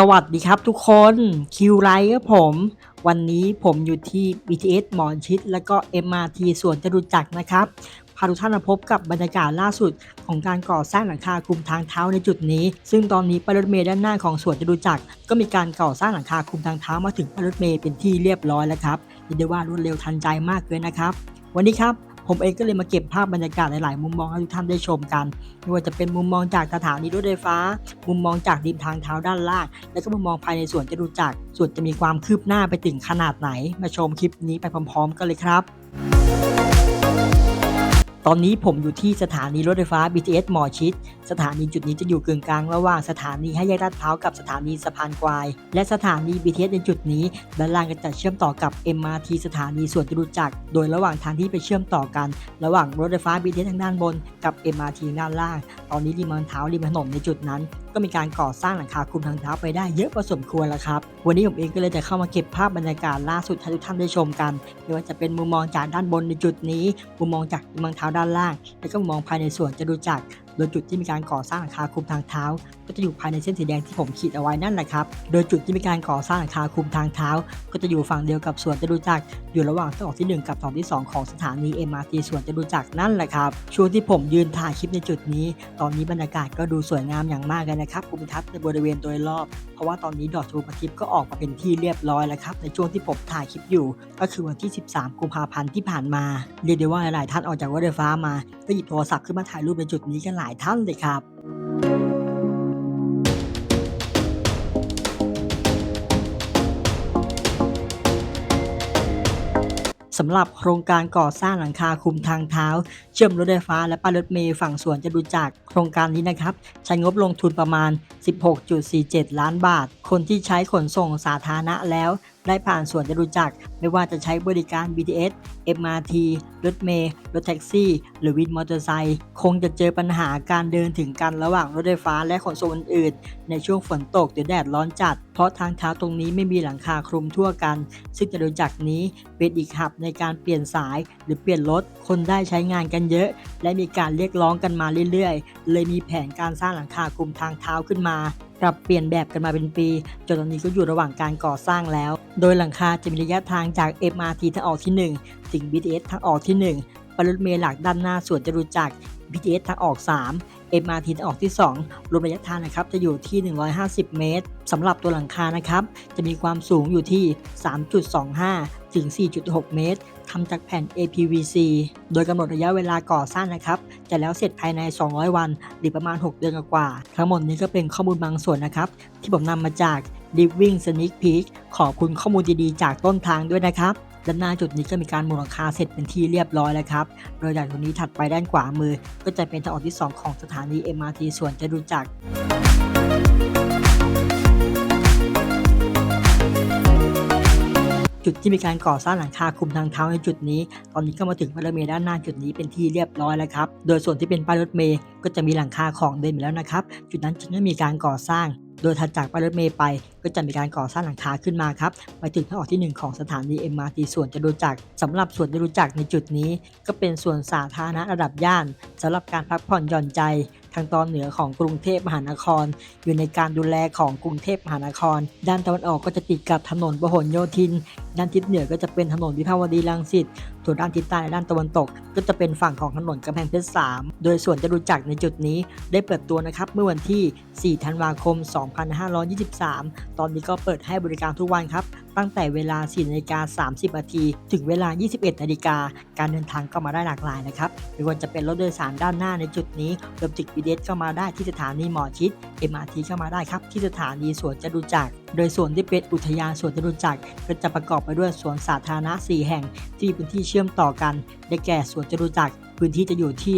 สวัสดีครับทุกคนคิวไลท์ครับผม วันนี้ผมอยู่ที่ BTS หมอนชิด และก็ MRT สวนจตุจักรนะครับพาทุกท่านมาพบกับบรรยากาศล่าสุดของการก่อสร้างหลังคาคุมทางเท้าในจุดนี้ ซึ่งตอนนี้ปรถเมล์ด้านหน้าของสวนจตุจักรก็มีการก่อสร้างหลังคาคุมทางเท้ามาถึงปรถเมล์เป็นที่เรียบร้อยแล้วครับเรียกได้ว่ารวดเร็วทันใจมากเลยนะครับ วันนี้ครับ ผมเองก็เลยมาเก็บภาพบรรยากาศหลาย ๆ มุมมองให้ทุกท่านได้ชมกันไม่ว่าจะเป็นมุมมองจากสถานีรถไฟฟ้า มุมมองจากริมทางเท้าด้านล่าง และก็มุมมองภายในสวนจะดูจักส่วนจะมีความคืบหน้าไปถึงขนาดไหน มาชมคลิปนี้ไปพร้อม ๆ กันเลยครับ ตอนนี้ผมอยู่ที่สถานีรถไฟฟ้า BTS หมอชิด สถานีจุดนี้จะอยู่กึ่งกลางระหว่างสถานีให้แยกลาดพร้าวกับสถานีสะพานควาย และสถานี BTS ในจุดนี้ด้านล่างก็จะเชื่อมต่อกับ MRT สถานีสวนจตุจักร โดยระหว่างทางที่ไปเชื่อมต่อกัน ระหว่างรถไฟฟ้า BTS ทางด้านบน กับ MRT ด้านล่าง ตอนนี้ริมทางเท้าริมถนนในจุดนั้น ก็มีการก่อสร้างหลังคาคุมทางเท้าไปได้เยอะพอสมควรแล้วครับ วันนี้ผมเองก็เลยจะเข้ามาเก็บภาพบรรยากาศล่าสุดให้ทุกท่านได้ชมกันไม่ว่าจะเป็นมุมมองจากด้านบนในจุดนี้ มุมมองจากมุมทางเท้าด้านล่าง และก็มุมมองภายในสวนจะดูจักร โดยจุดที่มีการก่อสร้างหลังคาคลุมทางเท้า ก็จะอยู่ภายในเส้นสีแดงที่ผมขีดเอาไว้นั่นแหละครับ โดยจุดที่มีการก่อสร้างหลังคาคลุมทางเท้า ก็จะอยู่ฝั่งเดียวกับสวนจตุจักรอยู่ระหว่างทางออกที่ 1 กับทางที่ 2 ของสถานี MRT สวนจตุจักรนั่นแหละครับ ช่วงที่ผมยืนถ่ายคลิปในจุดนี้ ตอนนี้บรรยากาศก็ดูสวยงามอย่างมากเลยนะครับภูมิทัศน์ในบริเวณโดยรอบ เพราะว่าตอนนี้ดอกชมพูทิพย์ก็ออกมาเป็นที่เรียบร้อยแล้วครับ ในช่วงที่ผมถ่ายคลิปอยู่ ก็คือวันที่ 13 กุมภาพันธ์ที่ผ่านมา เรียกได้ว่าหลาย ๆ ท่านออกจากรถไฟฟ้ามาก็หยิบโทรศัพท์ขึ้นมาถ่ายรูปในจุดนี้กันหลายท่านเลยครับสำหรับโครงการก่อสร้างหลังคาคุมทางเท้า เชื่อมรถไฟฟ้าและป้ายรถเมล์ฝั่งสวนจตุจักรโครงการนี้นะครับ ใช้งบลงทุนประมาณ 16.47 ล้านบาท คนที่ใช้ขนส่งสาธารณะแล้ว ได้ผ่านส่วนจตุจักรไม่ว่าจะใช้บริการ BTS MRT รถเมล์รถแท็กซี่ หรือวินมอเตอร์ไซค์คงจะเจอปัญหาการเดินถึงกันระหว่างรถไฟฟ้าและขนส่งอื่นๆ ในช่วงฝนตกหรือแดดร้อนจัด เพราะทางเท้าตรงนี้ไม่มีหลังคาคลุมทั่วกัน ซึ่งจตุจักรนี้เป็นอีกหับในการเปลี่ยนสายหรือเปลี่ยนรถคนได้ใช้งานกันเยอะ และมีการเรียกร้องกันมาเรื่อยๆ เลยมีแผนการสร้างหลังคาคลุมทางเท้าขึ้นมา ปรับเปลี่ยนแบบกันมาเป็นปี จนตอนนี้ก็อยู่ระหว่างการก่อสร้างแล้ว โดยหลังคาจะมีระยะทางจาก MRT ทางออกที่ 1 ถึง BTS ทางออกที่ 1 ปรถเมล์หลักด้านหน้าส่วนจตุจักร BTS ทางออก 3 MRT ทางออกที่ 2 รวมระยะทางนะครับจะอยู่ที่ 150 เมตรสำหรับตัวหลังคานะครับ จะมีความสูงอยู่ที่ 3.25 ถึง 4.6 เมตรทำจากแผ่น APVC โดยกำหนดระยะเวลาก่อสร้างนะครับ จะแล้วเสร็จภายใน 200 วัน หรือประมาณ 6 เดือนกว่า ทั้งหมดนี้ก็เป็นข้อมูลบางส่วนนะครับ ที่ผมนำมาจาก Living Sneak Peek ขอบคุณข้อมูลดีๆ จากต้นทางด้วยนะครับด้านหน้าจุดนี้ก็มีการหมุนหลังคาเสร็จเป็นที่เรียบร้อยแล้วครับ โดยจากตรงนี้ถัดไปด้านขวามือ ก็จะเป็นทางออกที่ 2 ของสถานี MRT ส่วนจตุจักร จุดที่มีการก่อสร้างหลังคาคุมทางเท้าในจุดนี้ ตอนนี้ก็มาถึงป้ารถเมล์ด้านหน้าจุดนี้เป็นที่เรียบร้อยแล้วครับ โดยส่วนที่เป็นป้ายรถเมล์ก็จะมีหลังคาของเดิมอยู่แล้วนะครับ จุดนั้นจึงไม่มีการก่อสร้าง โดยถัดจากป้ายรถเมล์ไป ก็จะมีการก่อสร้างหลังคาขึ้นมาครับ ไปถึงทางออกที่ 1 ของสถานี MRT ส่วนจตุจักรสำหรับส่วนจตุจักในจุดนี้ ก็เป็นส่วนสาธารณะระดับย่านสำหรับการพักผ่อนหย่อนใจ ทางตอนเหนือของกรุงเทพมหานคร อยู่ในการดูแลของกรุงเทพมหานคร ด้านตะวันออกก็จะติดกับถนนพหลโยธิน ด้านทิศเหนือก็จะเป็นถนนวิภาวดีรังสิตส่วนด้านทิศใต้และด้านตะวันตก ก็จะเป็นฝั่งของถนนกำแพงเพชร 3 โดยส่วนจตุจักรในจุดนี้ได้เปิดตัวนะครับเมื่อวันที่ 4 ธันวาคม 2523 ตอนนี้ก็เปิดให้บริการทุกวันครับ ตั้งแต่เวลา4นาฬิกา30นาทีถึงเวลา 21นาฬิกาการเดินทางก็มาได้หลากหลายนะครับไม่ว่าจะเป็นรถโดยสารด้านหน้าในจุดนี้รวมถึง BTS ก็มาได้ที่สถานีหมอชิด MRT เข้ามาได้ครับ ที่สถานีสวนจตุจักรโดยส่วนที่เป็นอุทยานสวนจตุจักรก็จะประกอบไปด้วยสวนสาธารณะ 4 แห่ง ที่พื้นที่เชื่อมต่อกัน ได้แก่สวนจตุจักรพื้นที่จะอยู่ที่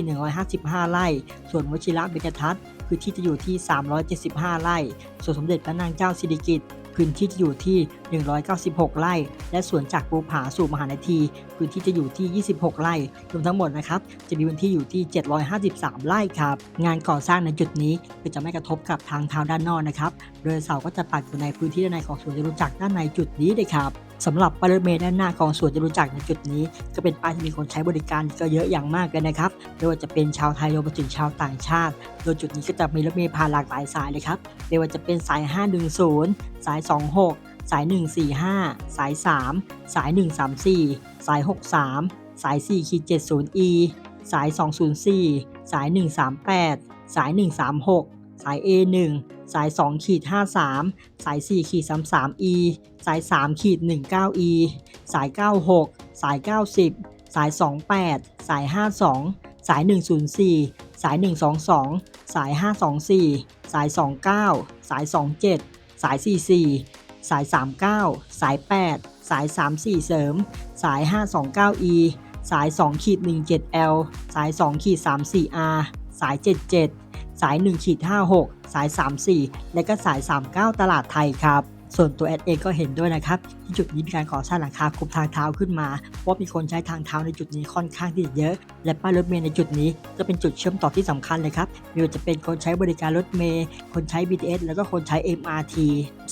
155 ไร่ ส่วนวชิระเบญจทัศน์พื้นที่จะอยู่ที่ 375 ไร่ ส่วนสมเด็จพระนางเจ้าสิริกิติ์พื้นที่จะอยู่ที่ 196 ไร่ และสวนจากภูผาสู่มหานาที พื้นที่จะอยู่ที่ 26 ไร่ รวมทั้งหมดนะครับจะมีพื้นที่อยู่ที่ 753 ไร่ครับ งานก่อสร้างในจุดนี้ก็จะไม่กระทบกับทางเท้าด้านนอกนะครับ โดยเสาก็จะปักอยู่ในพื้นที่ด้านในของสวนจตุจักรด้านในจุดนี้เลยครับสำหรับป้ายรถเมล์ด้านหน้าของสวนจตุจักรในจุดนี้ ก็เป็นป้ายที่มีคนใช้บริการก็เยอะอย่างมากเลยนะครับไม่ว่าจะเป็นชาวไทยรวมไปถึงชาวต่างชาติ โดยจุดนี้ก็จะมีรถเมล์ผ่านหลากหลายสายเลยครับไม่ว่าจะเป็นสาย 510 สาย 26 สาย 145 สาย 3 สาย 134 สาย 63 สาย4ขีด 70e สาย 204 สาย 138 สาย 136 สาย A1 สาย2ขีด53 สาย4ขีด 33e สาย 3 ขีด 19e สาย 96 สาย 90 สาย 28 สาย 52 สาย 104 สาย 122 สาย 524 สาย 29 สาย 27 สาย 44 สาย 39 สาย 8 สาย 34 เสริม สาย 529e สาย 2-17L สาย 2-34R สาย 77 สาย 1-56 สาย 34 และก็สาย 39 ตลาดไทยครับ ส่วนตัวแอดเองก็เห็นด้วยนะครับ ที่จุดนี้มีการก่อสร้างหลังคาคุมทางเท้าขึ้นมา เพราะมีคนใช้ทางเท้าในจุดนี้ค่อนข้างที่จะเยอะ และป้ายรถเมล์ในจุดนี้ก็เป็นจุดเชื่อมต่อที่สำคัญเลยครับไม่ว่าจะเป็นคนใช้บริการรถเมล์คนใช้ BTS แล้วก็คนใช้ MRT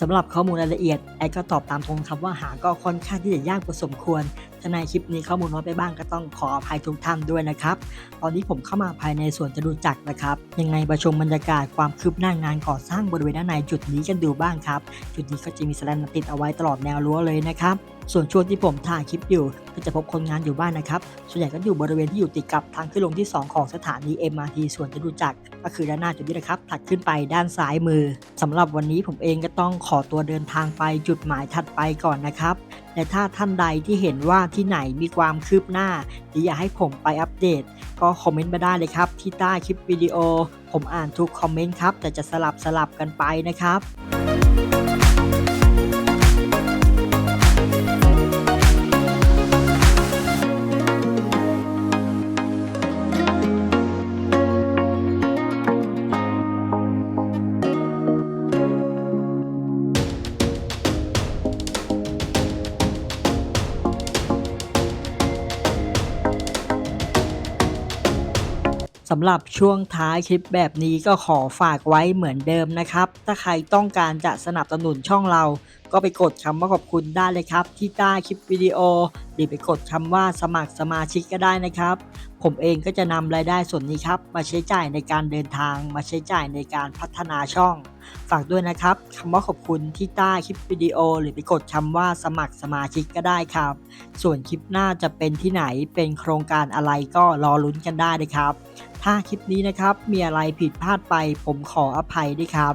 สำหรับข้อมูลรายละเอียดแอดก็ตอบตามตรงครับว่าหาก็ค่อนข้างที่จะยากพอสมควร ถ้าในคลิปนี้ข้อมูลน้อยไปบ้างก็ต้องขออภัยทุกท่านด้วยนะครับ ตอนนี้ผมเข้ามาภายในสวนจตุจักรนะครับ ยังไงประชมบรรยากาศความคืบหน้างานก่อสร้างบริเวณด้านในจุดนี้กันดูบ้างครับ จุดนี้ก็จะมีสแลนติดเอาไว้ตลอดแนวรั้วเลยนะครับ ส่วนช่วงที่ผมถ่ายคลิปอยู่ ก็จะพบคนงานอยู่บ้านนะครับ ส่วนใหญ่ก็อยู่บริเวณที่อยู่ติดกับทางขึ้นลงที่ 2 ของสถานี MRT ส่วนจตุจักรก็คือด้านหน้าจุดนี้นะครับ ถัดขึ้นไปด้านซ้ายมือสำหรับวันนี้ผมเองก็ต้องขอตัวเดินทางไปจุดหมายถัดไปก่อนนะครับและถ้าท่านใดที่เห็นว่าที่ไหนมีความคืบหน้า หรืออยากให้ผมไปอัปเดต ก็คอมเมนต์มาได้เลยครับ ที่ใต้คลิปวิดีโอ ผมอ่านทุกคอมเมนต์ครับ แต่จะสลับสลับกันไปนะครับ สำหรับช่วงท้ายคลิปแบบนี้ก็ขอฝากไว้เหมือนเดิมนะครับ ถ้าใครต้องการจะสนับสนุนช่องเราก็ไปกดคำว่าขอบคุณได้เลยครับ ที่ใต้คลิปวิดีโอ หรือไปกดคำว่าสมัครสมาชิกก็ได้นะครับ ผมเองก็จะนำรายได้ส่วนนี้ครับ มาใช้จ่ายในการเดินทาง มาใช้จ่ายในการพัฒนาช่อง ฝากด้วยนะครับคำว่าขอบคุณที่ใต้คลิปวิดีโอ หรือไปกดคำว่าสมัครสมาชิกก็ได้ครับ ส่วนคลิปหน้าจะเป็นที่ไหนเป็นโครงการอะไรก็รอลุ้นกันได้นะครับ ถ้าคลิปนี้นะครับมีอะไรผิดพลาดไป ผมขออภัยด้วยครับ